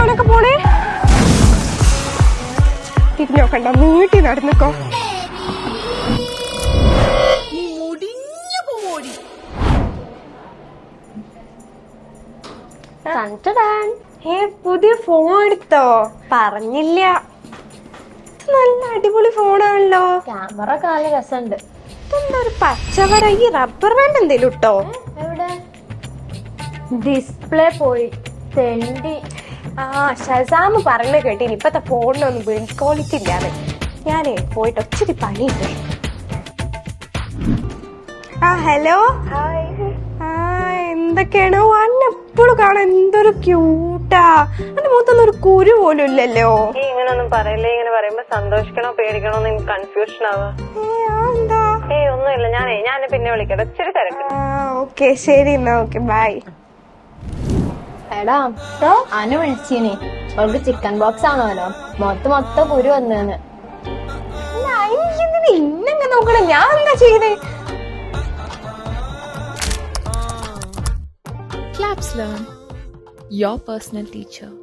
അവനൊക്കെ പോണേ? തിരിഞ്ഞോക്കണ്ട നീട്ടി നടന്നിക്കോ. ഏ പുതിയ ഫോൺ എടുത്തോ? പറഞ്ഞില്ല. നല്ല അടിപൊളി ഫോണാണല്ലോ ക്യാമറ കാല രസമുണ്ട് ഇതെന്താ ഒരു പച്ചവട ഈ റബ്ബർ ബാൻഡ് എന്തേലും ഇട്ടോ? ഡിസ്പ്ലേ പോയി. തെണ്ടി ആ ഷസാമ് പറഞ്ഞ കേട്ടിന്. ഇപ്പത്തെ ഫോണിനൊന്നും ബിൽഡ് ക്വാളിറ്റി ഇല്ലാതെ. ഞാനേ പോയിട്ട് ഒത്തിരി പണിയുണ്ട്. ആ ഹലോ ആ എന്തൊക്കെയാണ്? അന്നെ എപ്പോഴും കാണാൻ എന്തൊരു ക്യൂട്ടാ എന്റെ മുഖത്തൊന്നും ഒരു കുരു പോലും ഇല്ലല്ലോ. ഇങ്ങനൊന്നും പറയില്ലേ. ഇങ്ങനെ പറയുമ്പോ സന്തോഷിക്കണോ പേടിക്കണോ കൺഫ്യൂഷൻ ആവാ. ഏ, ഒന്നുമില്ല. ഞാനേ ഞാൻ പിന്നെ വിളിക്കട്ടെ. ഇച്ചിരി തിരക്ക്. ഓക്കെ ശരി എന്നാ ഓക്കെ ബൈ എടാ അനു വിളിച്ചീനി. അവൾക്ക് ചിക്കൻ ബോക്സ് ആണോലോ? മൊത്ത മൊത്തം കുരു വന്നേന്ന്. ഇന്നെങ്ങ നോക്കണം? ഞാൻ എന്താ ചെയ്തേ? Claps learn your personal teacher.